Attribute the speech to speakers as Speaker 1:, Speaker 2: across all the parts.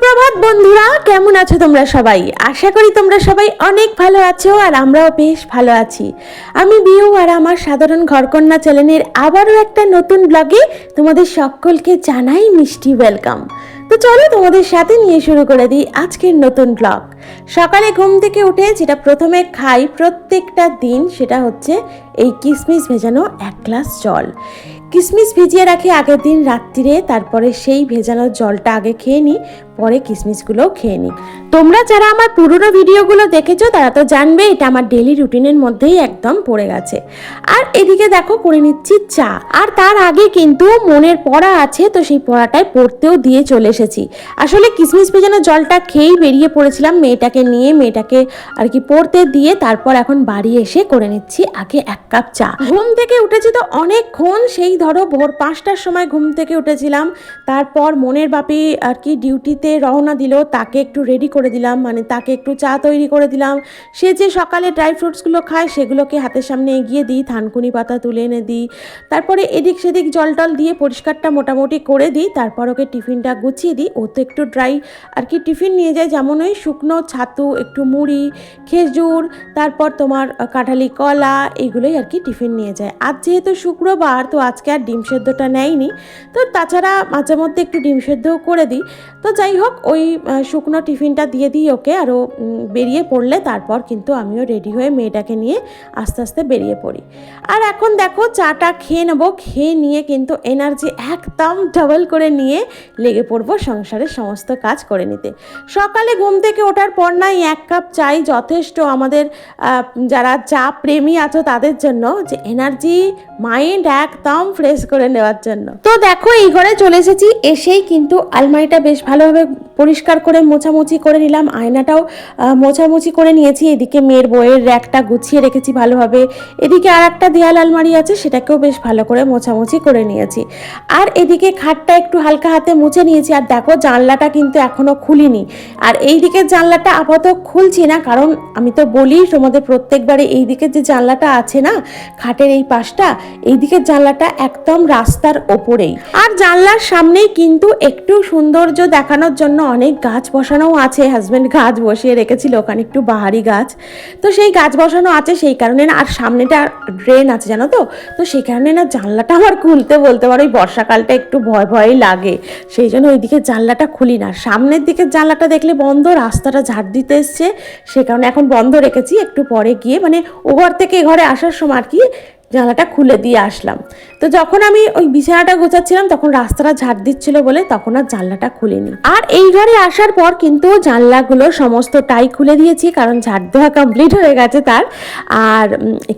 Speaker 1: সুপ্রভাত বন্ধুরা, কেমন আছো তোমরা সবাই? আশা করি তোমরা সবাই অনেক ভালো আছো আর আমরাও বেশ ভালো আছি। আমি বিউ আর আমার সাধারণ ঘরকন্যা চ্যানেলের আবারও একটা নতুন ব্লগে তোমাদের সকলকে জানাই মিষ্টি ওয়েলকাম তো চলো তোমাদের সাথে নিয়ে শুরু করে দিই আজকের নতুন ব্লগ সকালে ঘুম থেকে উঠে যেটা প্রথমে খাই প্রত্যেকটা দিন সেটা হচ্ছে এই কিশমিশ ভেজানো এক গ্লাস জল। কিশমিশ ভিজিয়ে রাখি আগের দিন রাত্রিরে, তারপরে সেই ভেজানো জলটা আগে খেয়ে নিই। পরে কিশমিশগুলোও খেয়ে নিই। তোমরা যারা আমার পুরনো ভিডিওগুলো দেখেছ, তারা তো জানবে এটা আমার ডেলি রুটিনের মধ্যেই একদম পড়ে গেছে। আর এদিকে দেখো, করে নিচ্ছি চা। আর তার আগে কিন্তু মনের পড়া আছে, তো সেই পড়াটায় পড়তেও দিয়ে চলে এসেছি। আসলে কিশমিশ ভেজানো জলটা খেয়েই বেরিয়ে পড়েছিলাম, মেয়েটাকে নিয়ে, মেয়েটাকে আর কি পড়তে দিয়ে তারপর এখন বাড়ি এসে করে নিচ্ছি আগে এক কাপ চা। ঘুম থেকে উঠেছি তো অনেকক্ষণ, সেই ধরো ভোর পাঁচটার সময় ঘুম থেকে উঠেছিলাম। তারপর মনের বাপি আর কি ডিউটিতে রওনা দিল, তাকে একটু রেডি করে দিলাম মানে তাকে একটু চা তৈরি করে দিলাম। সে যে সকালে ড্রাই ফ্রুটসগুলো খায়, সেগুলোকে হাতের সামনে এগিয়ে দিই, থানকুনি পাতা তুলে এনে দিই। তারপরে এদিক সেদিক জল টল দিয়ে পরিষ্কারটা মোটামুটি করে দিই, তারপর ওকে টিফিনটা গুছিয়ে দিই। ও তো একটু ড্রাই আর কি টিফিন নিয়ে যায় যেমন ওই শুকনো ছাতু, একটু মুড়ি, খেজুর, তারপর তোমার কাঁঠালি কলা, এগুলোই আর কি টিফিন নিয়ে যায়। আজ যেহেতু শুক্রবার, তো আজকে আর ডিম সেদ্ধটা নেয়নি। তো তাছাড়া মাঝে মধ্যে একটু ডিম সেদ্ধও করে দিই। তো যাই হোক, ওই শুকনো টিফিনটা দিয়ে দিই ওকে আরও বেরিয়ে পড়লে তারপর কিন্তু আমিও রেডি হয়ে মেয়েটাকে নিয়ে আস্তে আস্তে বেরিয়ে পড়ি। আর এখন দেখো চাটা খেয়ে নেব, খেয়ে নিয়ে কিন্তু এনার্জি একদম ডাবল করে নিয়ে লেগে পড়ব সংসারের সমস্ত কাজ করে নিতে। সকালে ঘুম থেকে ওঠার পর নাই এক কাপ চাই, যথেষ্ট আমাদের যারা চা প্রেমী আছো তাদের জন্য, যে এনার্জি, মাইন্ড একদম ফ্রেশ করে নেওয়ার জন্য। তো দেখো এই ঘরে চলে এসেছি, এসেই কিন্তু আলমারিটা বেশ ভালোভাবে পরিষ্কার করে মোছামুছি করে নিলাম। আয়নাটাও মোছামুছি করে নিয়েছি। এদিকে মেয়ের বইয়ের র্যাকটা গুছিয়ে রেখেছি ভালোভাবে। এদিকে আর একটা দেয়াল আলমারি আছে, সেটাকেও বেশ ভালো করে মোছামুছি করে নিয়েছি। আর এদিকে খাটটা একটু হালকা হাতে মুছে নিয়েছি। আর দেখো, জানলাটা কিন্তু এখনও খুলিনি। আর এই দিকের জানলাটা আপাতত খুলছি না, কারণ আমি তো বলি, তোমাদের প্রত্যেকবারে এই দিকের যে জানলাটা আছে না, খাটের এই পাশটা এই দিকের জানলাটা একদম রাস্তার ওপরেই। আর জানলার সামনেই কিন্তু একটু সৌন্দর্য দেখানোর জন্য অনেক গাছ বসানোও আছে। হাজব্যান্ড গাছ বসিয়ে রেখেছিল, ওখানে একটু বাহারি গাছ। তো সেই গাছ বসানো আছে, সেই কারণে না, আর সামনেটা ড্রেন আছে, জানো তো? তো সেই কারণে না, জানলাটা আমার খুলতে বলতে পারো ওই বর্ষাকালটা একটু ভয় ভয়ই লাগে। সেই জন্য ওইদিকে জানলাটা খুলি না। সামনের দিকের জানলাটা দেখলে বন্ধ, রাস্তাটা ঝাড় দিতে এসছে। সে কারণে এখন বন্ধ রেখেছি, একটু পরে গিয়ে মানে ও ঘর থেকে এ ঘরে আসার সময় আর কি জানলাটা খুলে দিয়ে আসলাম। তো যখন আমি ওই বিছানাটা গোছাচ্ছিলাম, তখন রাস্তাটা ঝাড় দিচ্ছিল বলে তখন আর জানলাটা খুলিনি। আর এই ঘরে আসার পর কিন্তু জানলাগুলো সমস্তটাই খুলে দিয়েছি, কারণ ঝাড় দেওয়া কমপ্লিট হয়ে গেছে তার। আর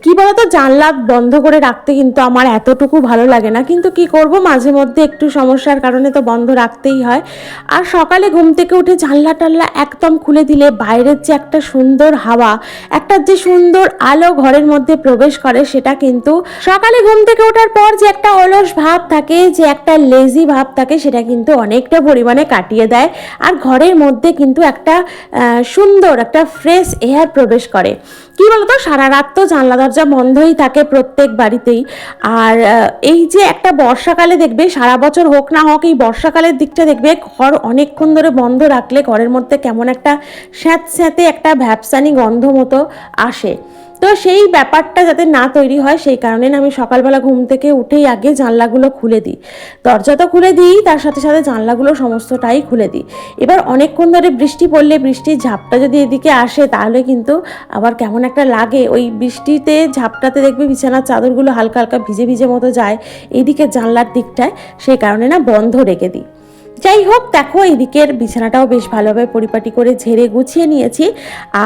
Speaker 1: কি বলতো, জানলা বন্ধ করে রাখতে কিন্তু আমার এতটুকু ভালো লাগে না। কিন্তু কি করব, মাঝে মধ্যে একটু সমস্যার কারণে তো বন্ধ রাখতেই হয়। আর সকালে ঘুম থেকে উঠে জানলা টাল্লা একদম খুলে দিলে বাইরের যে একটা সুন্দর হাওয়া, একটা যে সুন্দর আলো ঘরের মধ্যে প্রবেশ করে, সেটা কিন্তু সকালে ঘুম থেকে ওঠার পর যে একটা অলস ভাব থাকে, যে একটা লেজি ভাব থাকে, সেটা কিন্তু অনেকটা পরিমাণে কাটিয়ে দেয়। আর ঘরের মধ্যে কিন্তু একটা সুন্দর একটা ফ্রেশ এয়ার প্রবেশ করে। কি বলতো? সারা রাত তো জানলা, দরজা বন্ধই থাকে প্রত্যেক বাড়িতেই। আর এই যে একটা বর্ষাকালে দেখবে, সারা বছর হোক না হোক, এই বর্ষাকালের দিকটা দেখবে, ঘর অনেকক্ষণ ধরে বন্ধ রাখলে ঘরের মধ্যে কেমন একটা স্যাঁত স্যাঁতে একটা ভ্যাপসানি গন্ধ মতো আসে। তো সেই ব্যাপারটা যাতে না তৈরি হয়, সেই কারণে আমি সকালবেলা ঘুম থেকে উঠেই আগে জানলাগুলো খুলে দিই। দরজা তো খুলে দিই, তার সাথে সাথে জানলাগুলো সমস্তটাই খুলে দিই। এবার অনেকক্ষণ ধরে বৃষ্টি পড়লে বৃষ্টির ঝাপটা যদি এদিকে আসে, তাহলে কিন্তু আবার কেমন একটা লাগে। ওই বৃষ্টিতে ঝাপটাতে দেখবে বিছানার চাদরগুলো হালকা হালকা ভিজে ভিজে মতো যায় এইদিকে জানলার দিকটায় সেই কারণে না বন্ধ রেখে দিই। যাই হোক দেখো এদিকের বিছানাটাও বেশ ভালোভাবে পরিপাটি করে ঝেড়ে গুছিয়ে নিয়েছি।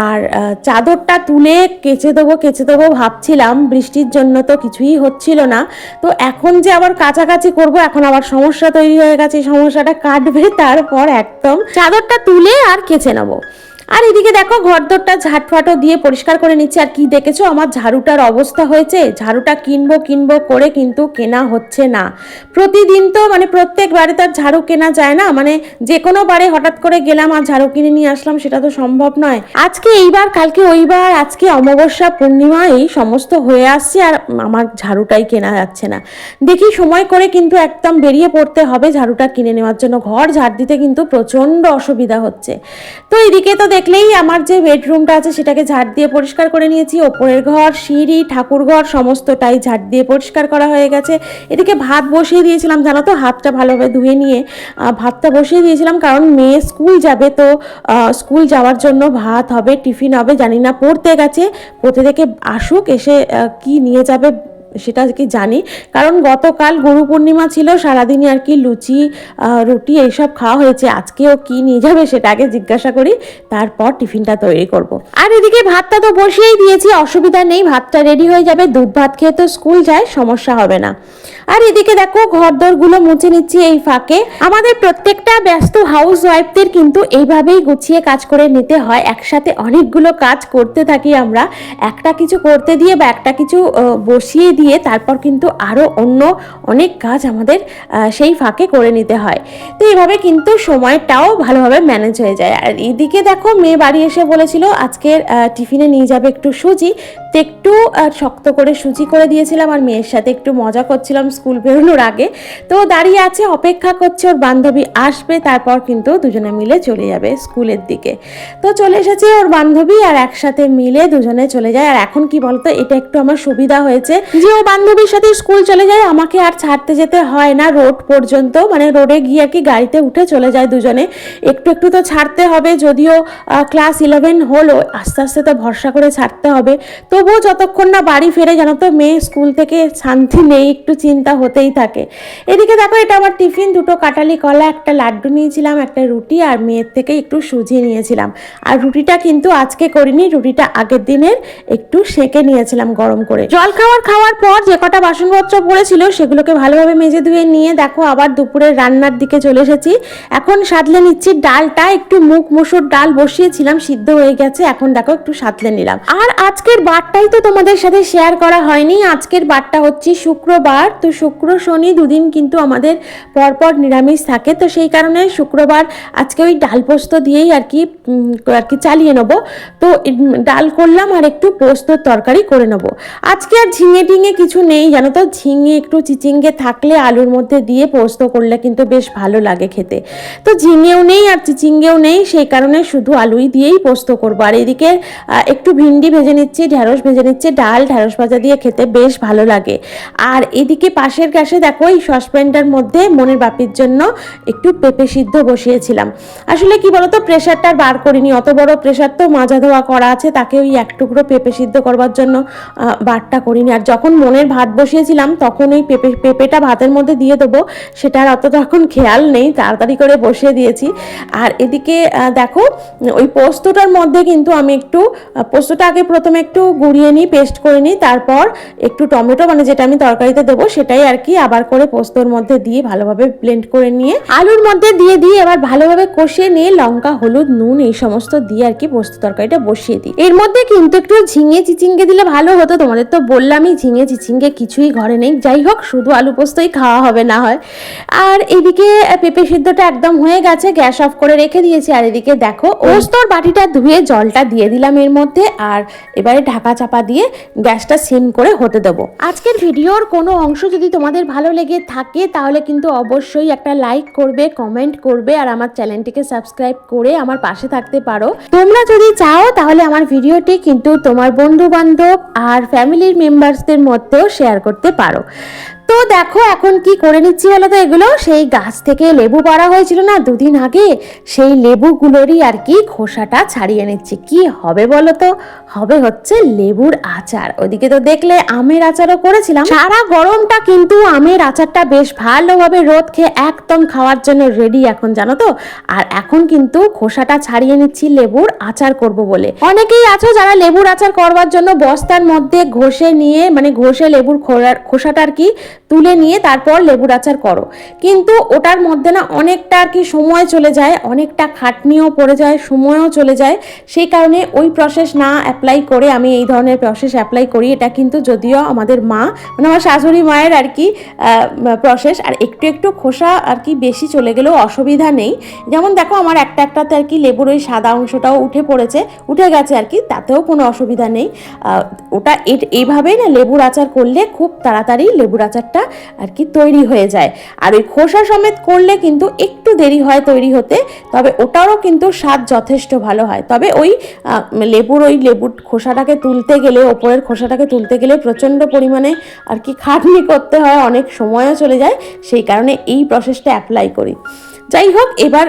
Speaker 1: আর চাদরটা তুলে কেচে দেবো কেচে দেবো ভাবছিলাম, বৃষ্টির জন্য তো কিছুই হচ্ছিল না। তো এখন যে আবার কাছাকাছি করব, এখন আবার সমস্যা তৈরি হয়ে গেছে সমস্যাটা কাটবে তারপর একদম চাদরটা তুলে আর কেচে নেব। আর এদিকে দেখো, ঘরদোরটা ঝাটফাটো দিয়ে পরিষ্কার করে নিচ্ছে। আর কি দেখেছ? আমার ঝাড়ুটার অবস্থা হয়েছে। ঝাড়ুটা কিনবো কিনবো করে কিন্তু কেনা হচ্ছে না। প্রতিদিন তো মানে প্রত্যেক বারে তার ঝাড়ু কেনা যায় না। মানে যে কোনো বারে হঠাৎ করে গেলাম আর ঝাড়ু কিনে নিয়ে আসলাম, সেটা তো সম্ভব নয়। আজকে এইবার, কালকে ওইবার, আজকে অমাবস্যা পূর্ণিমা এই সমস্ত হয়ে আসছে আর আমার ঝাড়ুটাই কেনা যাচ্ছে না। দেখি সময় করে কিন্তু একদম বেরিয়ে পড়তে হবে ঝাড়ুটা কিনে নেওয়ার জন্য। ঘর ঝাড় দিতে কিন্তু প্রচণ্ড অসুবিধা হচ্ছে। তো এদিকে তো দেখলেই আমার যে বেডরুমটা আছে সেটাকে ঝাড় দিয়ে পরিষ্কার করে নিয়েছি। ওপরের ঘর, সিঁড়ি, ঠাকুর ঘর, সমস্তটাই ঝাড় দিয়ে পরিষ্কার করা হয়ে গেছে। এদিকে ভাত বসিয়ে দিয়েছিলাম, জানো তো? হাতটা ভালোভাবে ধুয়ে নিয়ে ভাতটা বসিয়ে দিয়েছিলাম কারণ মেয়ে স্কুল যাবে তো স্কুল যাওয়ার জন্য ভাত হবে, টিফিন হবে, জানি না, পড়তে গেছে। পড়তে থেকে আসুক, এসে কি নিয়ে যাবে সেটা কি জানি। কারণ গতকাল গুরু পূর্ণিমা ছিল, সারাদিনই আর কি লুচি রুটি এইসব খাওয়া হয়েছে। আজকেও কি নিয়ে যাবে সেটা আগে জিজ্ঞাসা করি, তারপর টিফিনটা তৈরি করব। আর এদিকে ভাতটা তো বসিয়েই দিয়েছি, অসুবিধা নেই, ভাতটা রেডি হয়ে যাবে, দুধ ভাত খেয়ে তো স্কুল যায়, সমস্যা হবে না। আর এদিকে দেখো, ঘরদোরগুলো মুছে নিচ্ছি এই ফাঁকে। আমাদের প্রত্যেকটা ব্যস্ত হাউস ওয়াইফদের কিন্তু এইভাবেই গুছিয়ে কাজ করে নিতে হয়। একসাথে অনেকগুলো কাজ করতে থাকি আমরা। একটা কিছু করতে দিয়ে বা একটা কিছু বসিয়ে দিয়ে তারপর কিন্তু আরও অন্য অনেক কাজ আমাদের সেই ফাঁকে করে নিতে হয়। তো এইভাবে কিন্তু সময়টাও ভালোভাবে ম্যানেজ হয়ে যায়। আর এদিকে দেখো, মেয়ে বাড়ি এসে বলেছিল, আজকের টিফিনে নিয়ে যাবে একটু সুজি। তো একটু শক্ত করে সুজি করে দিয়েছিলাম আর মেয়ের সাথে একটু মজা করছিলাম স্কুল বেরোনোর আগে। তো দাঁড়িয়ে আছে, অপেক্ষা করছে, ওর বান্ধবী আসবে, তারপর কিন্তু দুজনে মিলে চলে যাবে স্কুলের দিকে। তো চলে এসেছে ওর বান্ধবী আর একসাথে মিলে দুজনে চলে যায়। আর এখন কি বলতো, এটা একটু আমার সুবিধা হয়েছে যে ও বান্ধবীর সাথে স্কুল চলে যায়, আমাকে আর ছাড়তে যেতে হয় না রোড পর্যন্ত। মানে রোডে গিয়ে কি গাড়িতে উঠে চলে যায় দুজনে। একটু একটু তো ছাড়তে হবে, যদিও ক্লাস ইলেভেন হলো, আস্তে আস্তে তো ভরসা করে ছাড়তে হবে। তবুও যতক্ষণ না বাড়ি ফেরে জানো তো, মেয়ে স্কুল থেকে শান্তি নেই, একটু চিন্তা হতেই থাকে। এদিকে দেখো, এটা আমার টিফিন, দুটো কাটালি কলা, একটা লাড্ডু নিয়েছিলাম, একটা রুটি, আর মেয়ের থেকে একটু সুজি নিয়েছিলাম। আর রুটিটা কিন্তু আজকে করিনি, রুটিটা আগের দিনের, একটু সেঁকে নিয়েছিলাম গরম করে। জল খাওয়ার খাওয়ার পর যে কটা বাসনপত্র পড়েছিল, সেগুলোকে ভালোভাবে মেজে ধুয়ে নিয়ে দেখো, আবার দুপুরের রান্নার দিকে চলে এসেছি। এখন সাদলে নিচ্ছি ডালটা, একটু মুখ মুসুর ডাল বসিয়েছিলাম, সিদ্ধ হয়ে গেছে, এখন দেখো একটু সাদলে নিলাম। আর আজকের বারটাই তো তোমাদের সাথে শেয়ার করা হয়নি। আজকের বারটা হচ্ছে শুক্রবার। তো শুক্র, শনি দুদিন কিন্তু আমাদের পরপর নিরামিষ থাকে। তো সেই কারণে শুক্রবার আজকে ওই ডাল পোস্ত দিয়েই আর কি আর কি চালিয়ে নেব। তো ডাল করলাম আর একটু পোস্তর তরকারি করে নেব। আজকে আর ঝিঙে টিঙে কিছু নেই, জানো তো? ঝিঙে একটু চিচিঙ্গে থাকলে আলুর মধ্যে দিয়ে পোস্ত করলে কিন্তু বেশ ভালো লাগে খেতে। তো ঝিঙেও নেই আর চিচিঙ্গেও নেই, সেই কারণে শুধু আলুই দিয়েই পোস্ত করব। আর এদিকে একটু ভিন্ডি ভেজে নিচ্ছি ঢ্যাঁড়স ভেজে নিচ্ছি, ডাল ঢ্যাঁড়স ভাজা দিয়ে খেতে বেশ ভালো লাগে। আর এদিকে পাশের গ্যাসে দেখো, এই সসপ্যানটার মধ্যে মনের বাপির জন্য একটু পেঁপে সিদ্ধ বসিয়েছিলাম। আসলে কি বলতো, প্রেশারটা বার করিনি, অত বড় প্রেশার তো মাজা ধোয়া করা আছে, তাকে ওই এক টুকরো পেঁপে সিদ্ধ করবার জন্য বারটা করিনি। আর যখন মনের ভাত বসিয়েছিলাম, তখন ওই পেঁপে, পেঁপেটা ভাতের মধ্যে দিয়ে দেবো, সেটা আর অতটা এখন খেয়াল নেই, তাড়াতাড়ি করে বসিয়ে দিয়েছি। আর এদিকে দেখো, ওই পোস্তটার মধ্যে কিন্তু আমি একটু পোস্তটা আগে প্রথমে একটু গুঁড়িয়ে নিই পেস্ট করে নিই তারপর একটু টমেটো মানে যেটা আমি তরকারিতে দেবো সেটাই আর কি আবার করে পোস্তর মধ্যে দিয়ে ভালোভাবে ব্লেন্ড করে নিয়ে আলুর মধ্যে দিয়ে দিয়ে এবার ভালোভাবে কষিয়ে নিয়ে লঙ্কা হলুদ নুন এই সমস্ত দিয়ে আর কি পোস্ত তরকারিটা বসিয়ে দিই। এর মধ্যে কিন্তু একটু ঝিঙে চিচিঙ্গে দিলে ভালো হতো তোমাদের তো বললামই ঝিঙে চিচিঙ্গে কিছুই ঘরে নেই। যাই হোক শুধু আলু পোস্তই খাওয়া হবে না হয়। আর এদিকে পেঁপে সিদ্ধটা একদম হয়ে গেছে গ্যাস অফ করে রেখে দিয়েছি। আর এদিকে দেখো পোস্তর বাটিটা ধুয়ে জলটা দিয়ে দিলাম এর মধ্যে। আর এবারে ঢাকা চাপা দিয়ে গ্যাসটা সিম করে হতে দেবো। আজকের ভিডিওর কোনো অংশ যদি তোমাদের ভালো লেগে থাকে, তাহলে কিন্তু অবশ্যই একটা লাইক করবে কমেন্ট করবে, আর আমার চ্যানেলটিকে সাবস্ক্রাইব করে আমার পাশে থাকতে পারো। তোমরা যদি চাও, তাহলে আমার ভিডিওটি কিন্তু তোমার বন্ধু বান্ধব আর ফ্যামিলির মেম্বার্সদের মধ্যেও শেয়ার করতে পারো। তো দেখো, এখন কি করে নিচ্ছি বলো তো? এগুলো সেই গাছ থেকে লেবু পাড়া হয়েছিল না দুদিন আগে? সেই লেবুগুলোরই আর কি খোসাটা ছাড়িয়ে নিচ্ছি। কি হবে বলো তো? হবে হচ্ছে লেবুর আচার। ওদিকে তো দেখলে আমের আচারও করেছিলাম। সারা গরমটা কিন্তু আমের আচারটা বেশ ভালোভাবে রোদ খেয়ে একদম খাওয়ার জন্য রেডি এখন, জানো তো? আর এখন কিন্তু খোসাটা ছাড়িয়ে নিচ্ছি লেবুর আচার করব বলে। অনেকেই আছো যারা লেবুর আচার করবার জন্য বস্তার মধ্যে ঘষে নিয়ে মানে ঘষে লেবুর খোসাটা আর কি তুলে নিয়ে তারপর লেবুর আচার করো। কিন্তু ওটার মধ্যে না অনেকটা আর কি সময় চলে যায়, অনেকটা খাটনিও পড়ে যায়, সময়ও চলে যায়। সেই কারণে ওই প্রসেস না অ্যাপ্লাই করে আমি এই ধরনের প্রসেস অ্যাপ্লাই করি। এটা কিন্তু যদিও আমাদের মা মানে আমার শাশুড়ি মায়ের আর কি প্রসেস আর একটু একটু খোসা আর কি বেশি চলে গেলেও অসুবিধা নেই। যেমন দেখো আমার একটা একটাতে আর কি লেবুর ওই সাদা অংশটাও উঠে পড়েছে, উঠে গেছে আর কি, তাতেও কোনো অসুবিধা নেই। ওটা এইভাবেই না লেবুর আচার করলে খুব তাড়াতাড়ি লেবুর আচারটা আর কি তৈরি হয়ে যায়। আর ওই খোসা সমেত করলে কিন্তু একটু দেরি হয় তৈরি হতে, তবে ওটারও কিন্তু স্বাদ যথেষ্ট ভালো হয়। তবে ওই লেবুর ওই লেবুর খোসাটাকে তুলতে গেলে, ওপরের খোসাটাকে তুলতে গেলে প্রচণ্ড পরিমাণে আর কি খাটনি করতে হয়, অনেক সময়ও চলে যায়। সেই কারণে এই প্রসেসটা অ্যাপ্লাই করি। যাই হোক এবার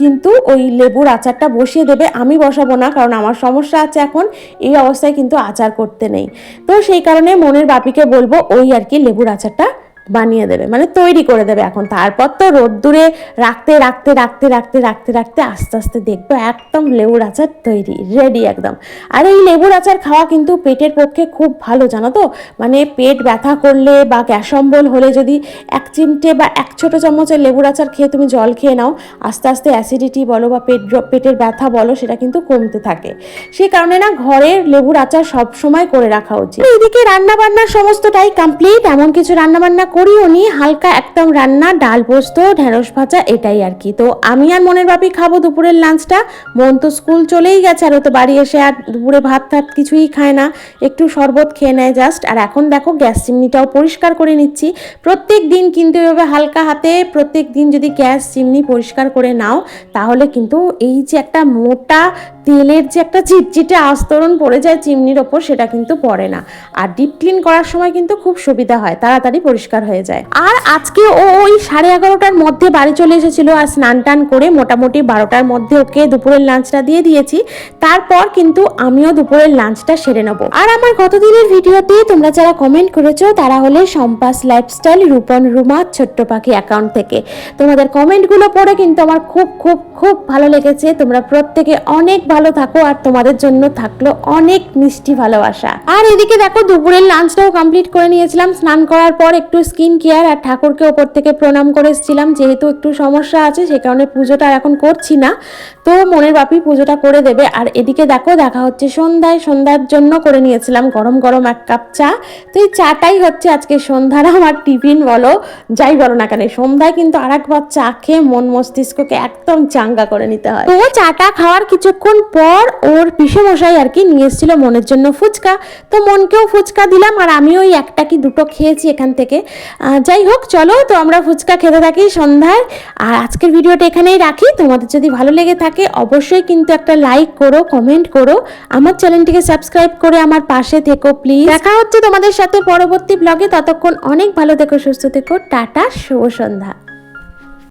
Speaker 1: কিন্তু ওই লেবুর আচারটা বসিয়ে দেবে। আমি বসাবো না, কারণ আমার সমস্যা আছে এখন। এই অবস্থায় কিন্তু আচার করতে নেই। তো সেই কারণে মনের বাপিকে বলব, ওই আর কি লেবুর আচারটা বানিয়ে দেবে মানে তৈরি করে দেবে এখন। তারপর তো রোদ্দুরে রাখতে রাখতে রাখতে রাখতে রাখতে রাখতে আস্তে আস্তে দেখব একদম লেবুর আচার তৈরি রেডি একদম। আর এই লেবুর আচার খাওয়া কিন্তু পেটের পক্ষে খুব ভালো, জানো তো? মানে পেট ব্যথা করলে বা গ্যাস অম্বল হলে যদি এক চিমটে বা এক ছোট চামচের লেবুর আচার খেয়ে তুমি জল খেয়ে নাও, আস্তে আস্তে অ্যাসিডিটি বলো বা পেট পেটের ব্যথা বলো, সেটা কিন্তু কমতে থাকে। সেই কারণে না ঘরের লেবুর আচার সব সময় করে রাখা উচিত। এদিকে রান্না বান্নার সমস্তটাই কমপ্লিট এমন কিছু রান্না বান্না করিও নি হালকা একদম রান্না, ডাল, পোস্ত, ঢেঁড়স ভাজা, এটাই আর কি। তো আমি আর মনের বাপি খাব দুপুরের লাঞ্চটা। মন তো স্কুল চলেই গেছে আর ও তো বাড়ি এসে আর দুপুরে ভাত টাত কিছুই খায় না। একটু শরবত খেয়ে নেয় জাস্ট আর এখন দেখো গ্যাস চিমনিটাও পরিষ্কার করে নিচ্ছি। প্রত্যেক দিন কিন্তু এভাবে হালকা হাতে, প্রত্যেক দিন যদি গ্যাস, চিমনি পরিষ্কার করে নাও, তাহলে কিন্তু এই যে একটা মোটা তেলের যে একটা চিটচিটে আস্তরণ পড়ে যায় চিমনির ওপর, সেটা কিন্তু পড়ে না। আর ডিপ ক্লিন করার সময় কিন্তু খুব সুবিধা হয়, তাড়াতাড়ি পরিষ্কার হয়ে যায়। আর আজকে ও ওই সাড়ে এগারোটার মধ্যে বাড়ি চলে এসেছিল আর স্নান টান করে মোটামুটি বারোটার মধ্যে ওকে দুপুরের লাঞ্চটা দিয়ে দিয়েছি। তারপর কিন্তু আমিও দুপুরের লাঞ্চটা সেরে নেব। আর আমার গতদিনের ভিডিওতে তোমরা যারা কমেন্ট করেছ, তারা হলে সম্পাস লাইফস্টাইল রূপন, রুমা, ছোট্ট পাখি অ্যাকাউন্ট থেকে। তোমাদের কমেন্টগুলো পড়ে কিন্তু আমার খুব খুব খুব ভালো লেগেছে। তোমরা প্রত্যেকে অনেক ভালো থাকো, আর তোমাদের জন্য থাকল অনেক মিষ্টি ভালোবাসা। আর এদিকে দেখো, দুপুরের লাঞ্চটাও কমপ্লিট করে নিয়েছিলাম। স্নান করার পর একটু স্কিন কেয়ার আর ঠাকুরকে ওপর থেকে প্রণাম করে এসেছিলাম। যেহেতু একটু সমস্যা আছে, সে কারণে পুজোটা এখন করছি না। তো মনের বাপি পুজোটা করে দেবে। আর এদিকে দেখো, দেখা হচ্ছে সন্ধ্যায়। সন্ধ্যার জন্য করে নিয়েছিলাম গরম গরম এক কাপ চা। তো এই চাটাই হচ্ছে আজকে সন্ধ্যার আমার টিফিন, বলো। যাই বলো না কেন, সন্ধ্যায় কিন্তু আর একবার চা খেয়ে মন মস্তিষ্ককে একদম চাঙ্গা করে নিতে হয়। তো চাটা খাওয়ার কিছুক্ষণ পর ওর মশাই আর কি নিয়ে এসেছিল মনের জন্য ফুচকা। তো মনকেও ফুচকা দিলাম আর আমি ওই একটা কি দুটো খেয়েছি এখান থেকে। যাই হোক, চলো, তো আমরা ফুচকা খেতে থাকি সন্ধ্যায়। আর আজকের ভিডিওটা এখানেই রাখি। তোমাদের যদি ভালো লেগে থাকে, অবশ্যই কিন্তু একটা লাইক করো কমেন্ট করো। আমার চ্যানেলটিকে সাবস্ক্রাইব করে আমার পাশে থেকো প্লিজ দেখা হচ্ছে তোমাদের সাথে পরবর্তী ব্লগে ততক্ষণ অনেক ভালো থেকো, সুস্থ থেকো। টাটা, শুভ সন্ধ্যা।